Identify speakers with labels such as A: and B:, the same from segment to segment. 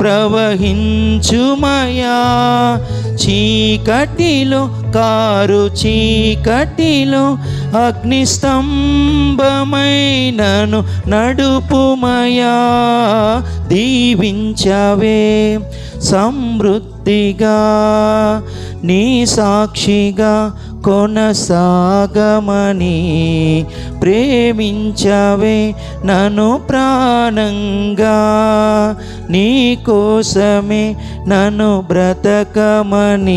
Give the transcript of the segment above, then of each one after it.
A: ప్రవహించుమయా. చీకటిలో కారు చీకటిలో అగ్నిస్తంభమైనను నడుపుమయా. దీవించవే సమృద్ధిగా నీ సాక్షిగా కొనసాగమని ప్రేమించవే నన్ను ప్రాణంగా. నీ కోసమే నన్ను బ్రతకమని.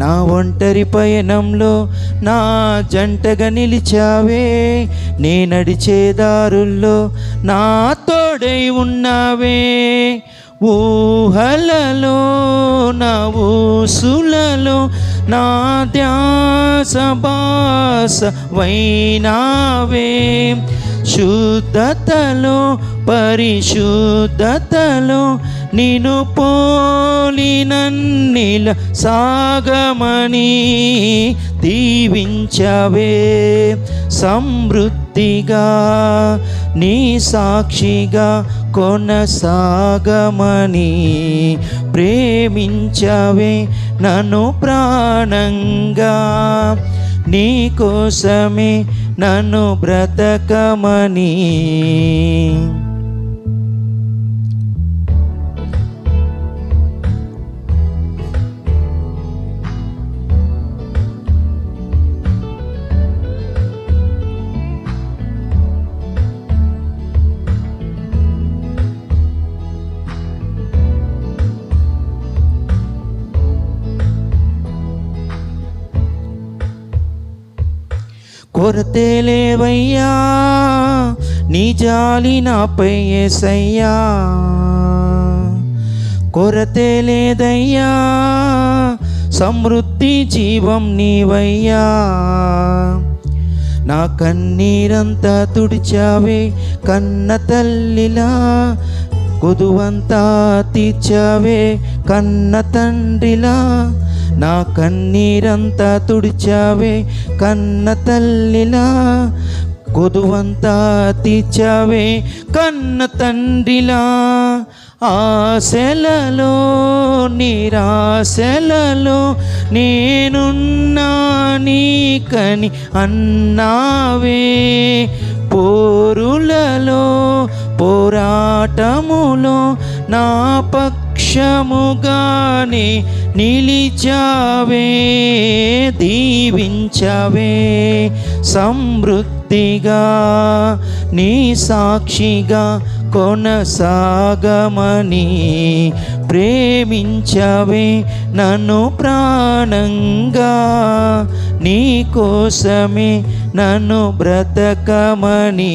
A: నా ఒంటరి పయనంలో నా జంటగా నిలిచావే. నే నడిచే దారుల్లో నా తోడై ఉన్నావే. ఊహలలో నా ఊసులలో నా ధ్యాస బాస వైనావే. శుద్ధతలో పరిశుద్ధతలో నిను పోలినన్నిల సాగమని దీవించవే సమృద్ధిగా నీ సాక్షిగా కొనసాగమని ప్రేమించవే నన్ను ప్రాణంగా నీ కోసమే నన్ను బ్రతకమని కొరతే లేవయ్యా నీ జాలి నాపై ఏసయ్యా. కొరతే లేదయ్యా సమృద్ధి జీవం నీవయ్యా. నా కన్నీరంతా తుడిచావే కన్న తల్లిలా కొదువంతా తీర్చావే కన్న తండ్రిలా నా కన్నీరంతా తుడిచావే కన్న తల్లిలా కొదువంతా తీర్చావే కన్న తండ్రిలా ఆశలలో నిరాశలలో నేనున్నా నీకని అన్నావే. పోరులలో పోరాటములో నా నిమిషముగానే నిలిచావే దీవించవే సమృద్ధిగా నీ సాక్షిగా కొనసాగమని ప్రేమించవే నన్ను ప్రాణంగా నీ కోసమే నన్ను బ్రతకమని